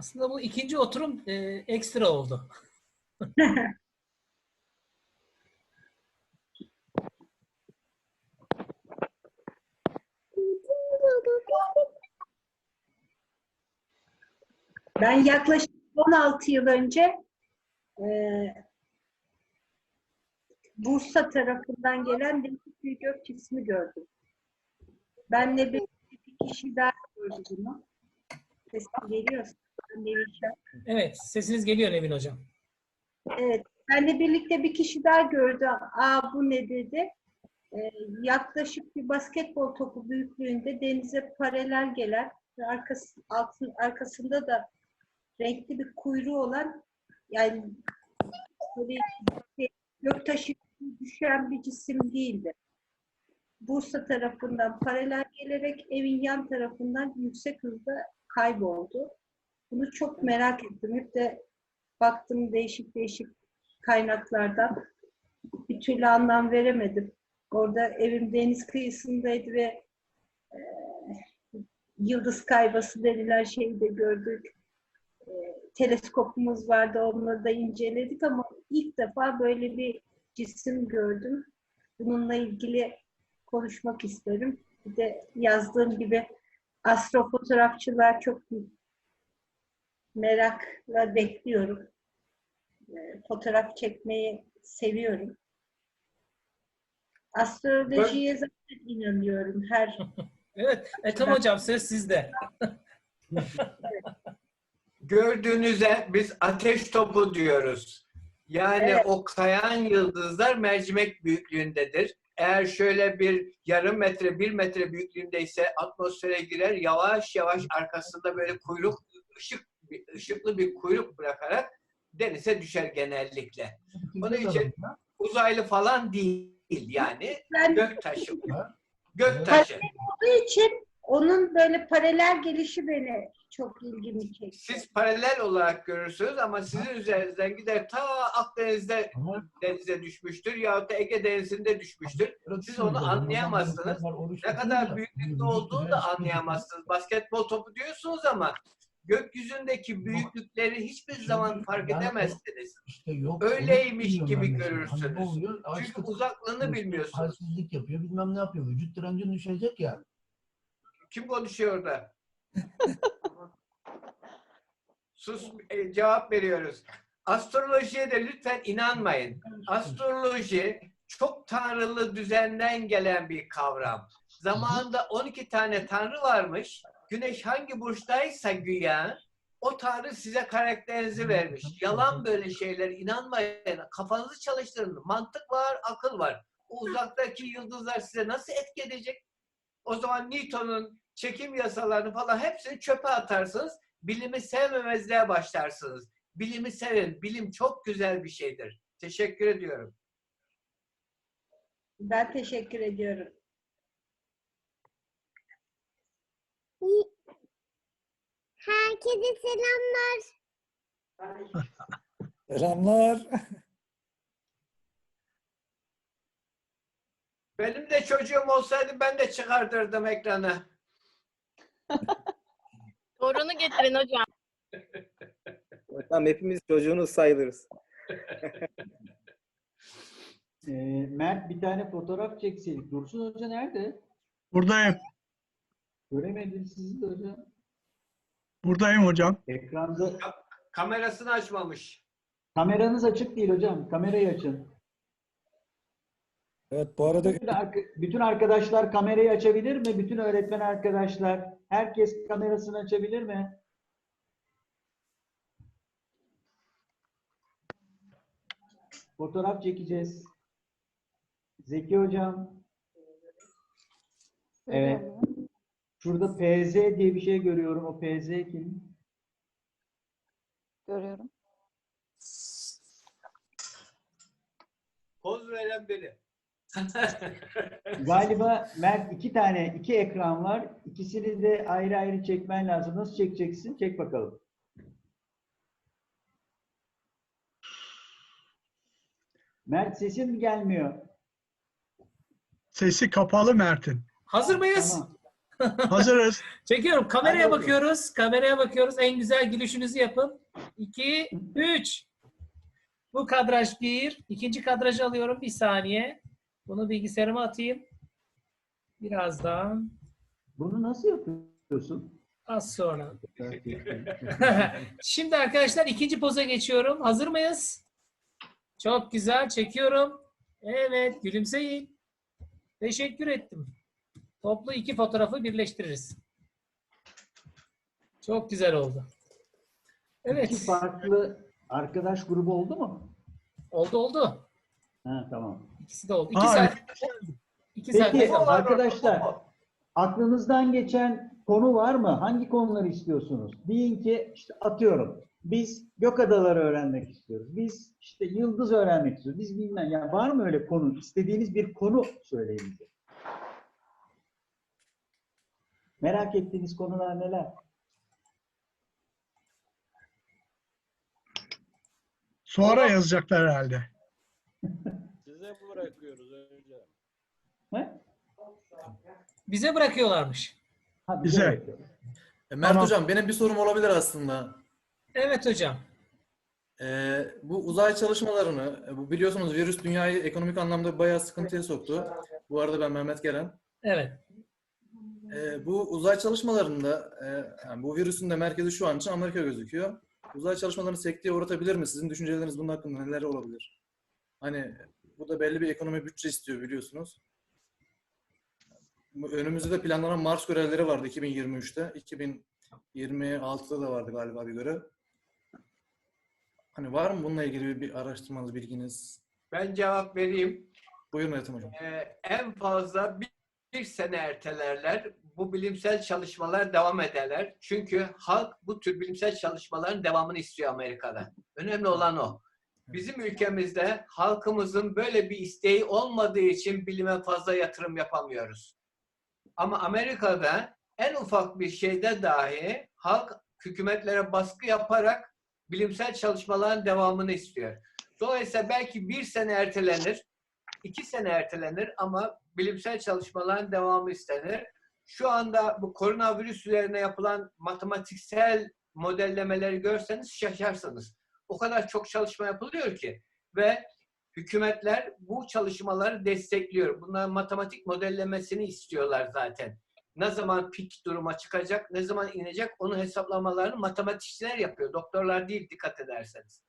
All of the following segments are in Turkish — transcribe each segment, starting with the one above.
Aslında bu ikinci oturum e, ekstra oldu. Ben yaklaşık 16 yıl önce e, Bursa tarafından gelen bir gök cismi gördüm. Benle bir kişi daha gördü bunu. Sesim geliyor. Evet, sesiniz geliyor Nevin Hocam. Evet. Benle birlikte bir kişi daha gördü. Aa bu ne dedi. Ee, yaklaşık bir basketbol topu büyüklüğünde denize paralel gelen ve arkası, altın, arkasında da renkli bir kuyruğu olan yani böyle göktaşı düşen bir cisim değildi. Bursa tarafından paralel gelerek evin yan tarafından yüksek hızda kayboldu. Bunu çok merak ettim. Hep de baktım değişik değişik kaynaklardan. Bir türlü anlam veremedim. Orada evim deniz kıyısındaydı ve e, yıldız kaybası denilen şeyi de gördük. E, teleskopumuz vardı, onları da inceledik ama ilk defa böyle bir cisim gördüm. Bununla ilgili konuşmak isterim. Bir de yazdığım gibi astrofotoğrafçılar çok merakla bekliyorum. E, Fotoğraf çekmeyi seviyorum. Astrolojiye zaten inanıyorum. Her Evet, Ethem Hocam söz sizde. Gördüğünüze biz ateş topu diyoruz. Yani Evet. o kayan yıldızlar mercimek büyüklüğündedir. Eğer şöyle bir yarım metre, bir metre büyüklüğündeyse atmosfere girer, yavaş yavaş arkasında böyle kuyruk, ışık, ışıklı bir kuyruk bırakarak denize düşer genellikle. Onun için uzaylı falan değil yani ben göktaşı. Göktaşı. olduğu için onun böyle paralel gelişi beni çok ilgimi çekti. Siz paralel olarak görürsünüz ama sizin üzerinizden gider ta Akdeniz'de denize düşmüştür yahut da Ege Denizi'nde düşmüştür. Siz onu anlayamazsınız. Ne kadar büyüklükte olduğunu da anlayamazsınız. Basketbol topu diyorsunuz ama gökyüzündeki büyüklükleri hiçbir zaman fark edemezsiniz. İşte yok. Öyleymiş gibi mesela. görürsünüz. Hani oluyor? Çünkü uzaklığını bilmiyorsunuz. Halsizlik yapıyor, bilmem ne yapıyor. Vücut direnci düşecek ya. Kim konuşuyor orada? Sus, e, cevap veriyoruz. Astrolojiye de lütfen inanmayın. Astroloji çok tanrılı düzenden gelen bir kavram. Zamanında 12 tane tanrı varmış. Güneş hangi burçtaysa güya o tanrı size karakterinizi vermiş. Yalan böyle şeyler inanmayın. Kafanızı çalıştırın. Mantık var, akıl var. O uzaktaki yıldızlar size nasıl etki edecek? O zaman Newton'un çekim yasalarını falan hepsini çöpe atarsınız. Bilimi sevmemezliğe başlarsınız. Bilimi sevin. Bilim çok güzel bir şeydir. Teşekkür ediyorum. Ben teşekkür ediyorum. Herkese selamlar. Selamlar. Benim de çocuğum olsaydı ben de çıkartırdım ekranı. Torunu getirin hocam. Hocam hepimiz çocuğunuz sayılırız. Ee, Mert bir tane fotoğraf çekseydik. Dursun Hoca nerede? Buradayım. Göremedim sizi de hocam. Buradayım hocam. Ekranda Kamerasını açmamış. kameranız açık değil hocam. Kamerayı açın. Evet bu arada Bütün, arka- bütün arkadaşlar kamerayı açabilir mi? Bütün öğretmen arkadaşlar. Herkes kamerasını açabilir mi? Fotoğraf çekeceğiz. Zeki hocam. Evet. Şurada PZ diye bir şey görüyorum. O PZ kim? Görüyorum. Poz veren biri. Galiba Mert iki tane, iki ekran var. İkisini de ayrı ayrı çekmen lazım. Nasıl çekeceksin? Çek bakalım. Mert sesin gelmiyor. Sesi kapalı Mert'in. Hazır mıyız? Tamam. Hazırız. Çekiyorum. Kameraya Hadi bakıyoruz. Kameraya bakıyoruz. En güzel gülüşünüzü yapın. 2, 3. Bu kadraj 1. İkinci kadrajı alıyorum. Bir saniye. Bunu bilgisayarıma atayım. Birazdan. Bunu nasıl yapıyorsun? Az sonra. Şimdi arkadaşlar ikinci poza geçiyorum. Hazır mıyız? Çok güzel. Çekiyorum. Evet. Gülümseyin. Teşekkür ettim. Toplu iki fotoğrafı birleştiririz. Çok güzel oldu. İki Evet. farklı arkadaş grubu oldu mu? Oldu oldu. Ha tamam. İkisi de oldu. İki Aa, saat. İki saat. Peki arkadaşlar aklınızdan geçen konu var mı? Hangi konuları istiyorsunuz? Deyin ki işte atıyorum. Biz gök adaları öğrenmek istiyoruz. Biz işte yıldız öğrenmek istiyoruz. Biz bilmem. Yani var mı öyle konu? İstediğiniz bir konu söyleyin bize. Merak ettiğiniz konular neler? Sonra yazacaklar herhalde. Size bırakıyoruz hocam. He? Bize bırakıyorlarmış. Ha, Bize. bırakıyoruz. E, Mert Tamam. Hocam benim bir sorum olabilir aslında. Evet hocam. Ee, bu uzay çalışmalarını, e, bu biliyorsunuz virüs dünyayı ekonomik anlamda bayağı sıkıntıya soktu. Bu arada ben Mehmet Gelen. Evet. Ee, bu uzay çalışmalarında, e, yani bu virüsün de merkezi şu an için Amerika gözüküyor. Uzay çalışmalarını sekteye uğratabilir mi? Sizin düşünceleriniz bunun hakkında neler olabilir? Hani bu da belli bir ekonomi bütçe istiyor biliyorsunuz. Önümüzde de planlanan Mars görevleri vardı 2023'te. 2026'da da vardı galiba bir görev. Hani var mı bununla ilgili bir araştırmanız, bilginiz? Ben cevap vereyim. Buyurun Ethem Hocam. Ee, en fazla bir, bir sene ertelerler. Bu bilimsel çalışmalar devam ederler. Çünkü halk bu tür bilimsel çalışmaların devamını istiyor Amerika'da. Önemli olan o. Bizim ülkemizde halkımızın böyle bir isteği olmadığı için bilime fazla yatırım yapamıyoruz. Ama Amerika'da en ufak bir şeyde dahi halk hükümetlere baskı yaparak bilimsel çalışmaların devamını istiyor. Dolayısıyla belki bir sene ertelenir, iki sene ertelenir ama bilimsel çalışmaların devamı istenir. Şu anda bu koronavirüs üzerine yapılan matematiksel modellemeleri görseniz şaşarsınız. O kadar çok çalışma yapılıyor ki ve hükümetler bu çalışmaları destekliyor. Bunların matematik modellemesini istiyorlar zaten. Ne zaman pik duruma çıkacak, ne zaman inecek onun hesaplamalarını matematikçiler yapıyor. Doktorlar değil dikkat ederseniz.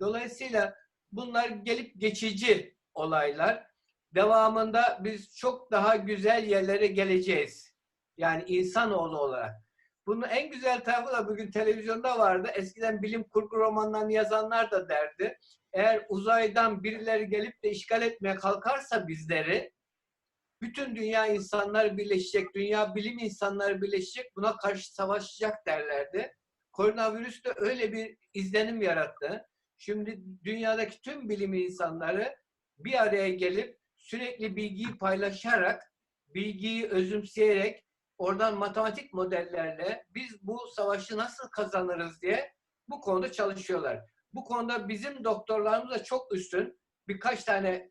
Dolayısıyla bunlar gelip geçici olaylar. Devamında biz çok daha güzel yerlere geleceğiz. Yani insanoğlu olarak. Bunun en güzel tarafı da bugün televizyonda vardı. Eskiden bilim kurgu romanlarını yazanlar da derdi. Eğer uzaydan birileri gelip de işgal etmeye kalkarsa bizleri, bütün dünya insanlar birleşecek, dünya bilim insanları birleşecek, buna karşı savaşacak derlerdi. Koronavirüs de öyle bir izlenim yarattı. Şimdi dünyadaki tüm bilim insanları bir araya gelip sürekli bilgiyi paylaşarak, bilgiyi özümseyerek, oradan matematik modellerle biz bu savaşı nasıl kazanırız diye bu konuda çalışıyorlar. Bu konuda bizim doktorlarımız da çok üstün. Birkaç tane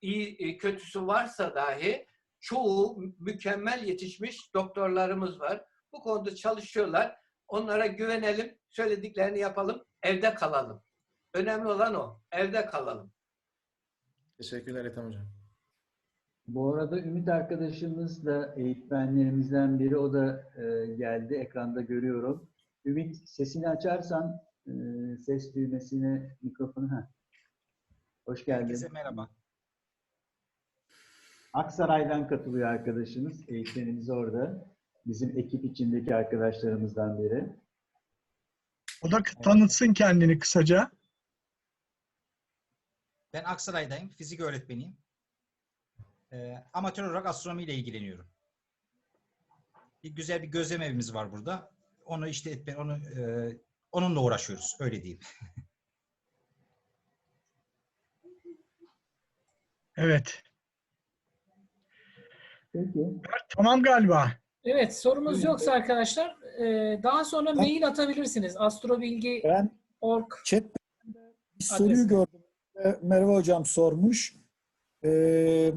iyi e, kötüsü varsa dahi çoğu mükemmel yetişmiş doktorlarımız var. Bu konuda çalışıyorlar. Onlara güvenelim, söylediklerini yapalım, evde kalalım. Önemli olan o. Evde kalalım. Teşekkürler Ethem Hocam. Bu arada Ümit arkadaşımız da eğitmenlerimizden biri. O da e, geldi. Ekranda görüyorum. Ümit sesini açarsan e, ses düğmesine mikrofonu. Heh. Hoş geldin. Herkese merhaba. Aksaray'dan katılıyor arkadaşımız. Eğitmenimiz orada. Bizim ekip içindeki arkadaşlarımızdan biri. O da tanıtsın kendini kısaca. Ben Aksaray'dayım. Fizik öğretmeniyim. Ee, amatör olarak astronomiyle ilgileniyorum. Bir güzel bir gözlem evimiz var burada. Onu işte etme, onu e, onunla uğraşıyoruz. Öyle diyeyim. Evet. Peki. Tamam galiba. Evet sorumuz yoksa arkadaşlar e, daha sonra mail atabilirsiniz. Astrobilgi.org Ben chat bir soruyu gördüm. Merve Hocam sormuş. Ee,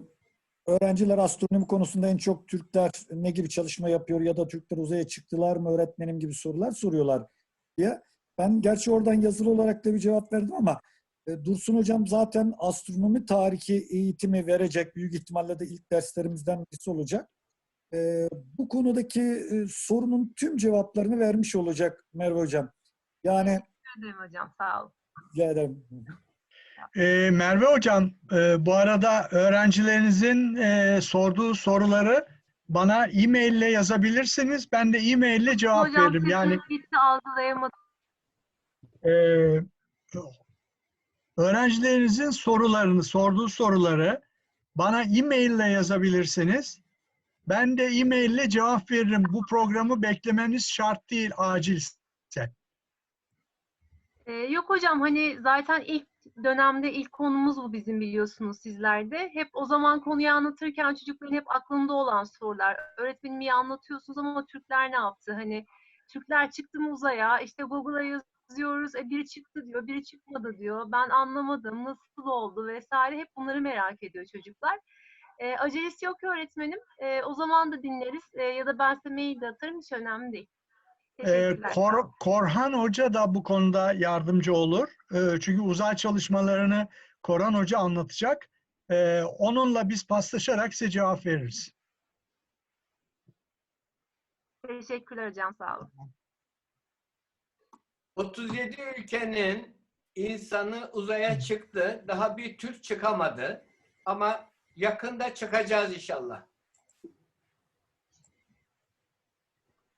öğrenciler astronomi konusunda en çok Türkler ne gibi çalışma yapıyor ya da Türkler uzaya çıktılar mı öğretmenim gibi sorular soruyorlar diye. Ben gerçi oradan yazılı olarak da bir cevap verdim ama e, Dursun Hocam zaten astronomi tarihi eğitimi verecek. Büyük ihtimalle de ilk derslerimizden birisi olacak. E, Bu konudaki e, sorunun tüm cevaplarını vermiş olacak Merve Hocam. Yani ederim hocam sağ olun. rica ederim. Ee, Merve Hocam, e, bu arada öğrencilerinizin e, sorduğu soruları bana e-mail ile yazabilirsiniz. Ben de e-mail ile cevap veririm. Yani gitti algılayamadım. e, öğrencilerinizin sorularını, sorduğu soruları bana e-mail ile yazabilirsiniz. Ben de e-mail ile cevap veririm. Bu programı beklemeniz şart değil, acilse. Ee, yok hocam hani zaten ilk dönemde ilk konumuz bu bizim biliyorsunuz sizlerde. Hep o zaman konuyu anlatırken çocukların hep aklında olan sorular. Öğretmenim iyi anlatıyorsunuz ama Türkler ne yaptı? Hani Türkler çıktı mı uzaya? İşte Google'a yazıyoruz. E, biri çıktı diyor, biri çıkmadı diyor. Ben anlamadım. Nasıl oldu vesaire. Hep bunları merak ediyor çocuklar. E, acelesi yok öğretmenim. E, o zaman da dinleriz. E, ya da ben size mail de atarım. Hiç önemli değil. Ee. Kor- Korhan Hoca da bu konuda yardımcı olur. Ee, çünkü uzay çalışmalarını Korhan Hoca anlatacak. Ee, onunla biz paslaşarak size cevap veririz. Teşekkürler hocam sağ olun. 37 ülkenin insanı uzaya çıktı. Daha bir Türk çıkamadı. Ama yakında çıkacağız inşallah.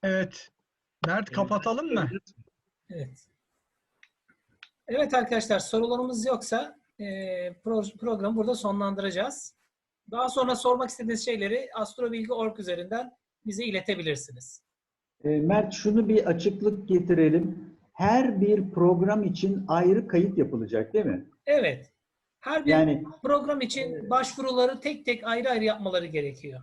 Evet. Mert kapatalım mı? Evet. Evet arkadaşlar sorularımız yoksa e, pro- programı burada sonlandıracağız. Daha sonra sormak istediğiniz şeyleri astrobilgi.org üzerinden bize iletebilirsiniz. E, Mert şunu bir açıklık getirelim. Her bir program için ayrı kayıt yapılacak değil mi? Evet. Her bir Yani program için başvuruları tek tek ayrı ayrı yapmaları gerekiyor.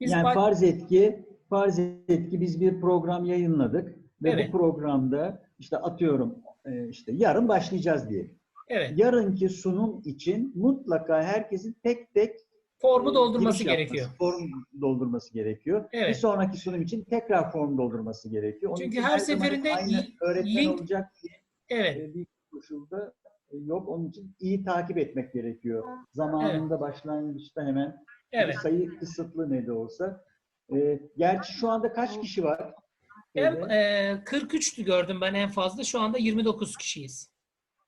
Biz yani baş- farz et ki farz et ki biz bir program yayınladık ve Evet. bu programda işte atıyorum e, işte yarın başlayacağız diye. evet. Yarınki sunum için mutlaka herkesin tek tek Formu e, doldurması yapması, gerekiyor. Form doldurması gerekiyor. Evet. Bir sonraki sunum için tekrar form doldurması gerekiyor. Onun Çünkü her zaman seferinde öğretmen link- olacak diye Evet. e, bir koşulda yok. Onun için iyi takip etmek gerekiyor. Zamanında başlangıçta hemen Evet. sayı kısıtlı ne de olsa. E, gerçi şu anda kaç kişi var? En, e, 43'tü gördüm ben en fazla. Şu anda 29 kişiyiz.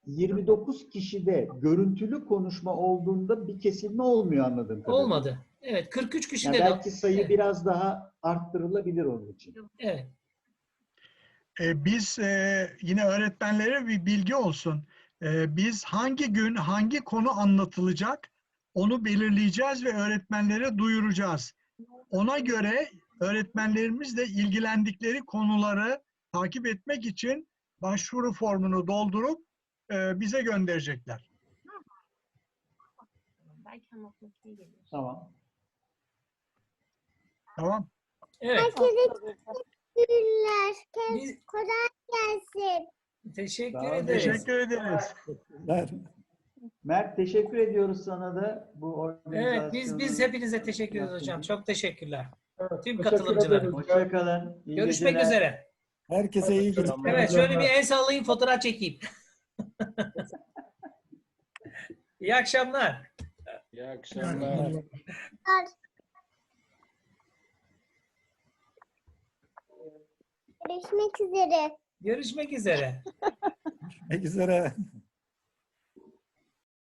29 kişide görüntülü konuşma olduğunda bir kesilme olmuyor anladığım kadarıyla. Olmadı. Evet 43 kişi Yani de belki sayı Evet. biraz daha arttırılabilir onun için. Evet. Ee, biz e, yine öğretmenlere bir bilgi olsun. Ee, biz hangi gün hangi konu anlatılacak onu belirleyeceğiz ve öğretmenlere duyuracağız. Ona göre öğretmenlerimiz de ilgilendikleri konuları takip etmek için başvuru formunu doldurup e, bize gönderecekler. Belki anlatmak iyi gelir. Tamam. Tamam. Evet. Teşekkürler. Biz, Kolay gelsin. teşekkür Sağ olun. ederiz. Teşekkür ederiz. Ver. Mert teşekkür ediyoruz sana da bu organizasyonu. Evet biz biz hepinize teşekkür ederiz hocam. Çok teşekkürler. Tüm katılımcılara. Hoşçakalın. İyi Görüşmek geceler. üzere. Herkese iyi günler. Evet şöyle bir el sallayayım fotoğraf çekeyim. İyi akşamlar. Görüşmek üzere. Görüşmek üzere. Ne üzere.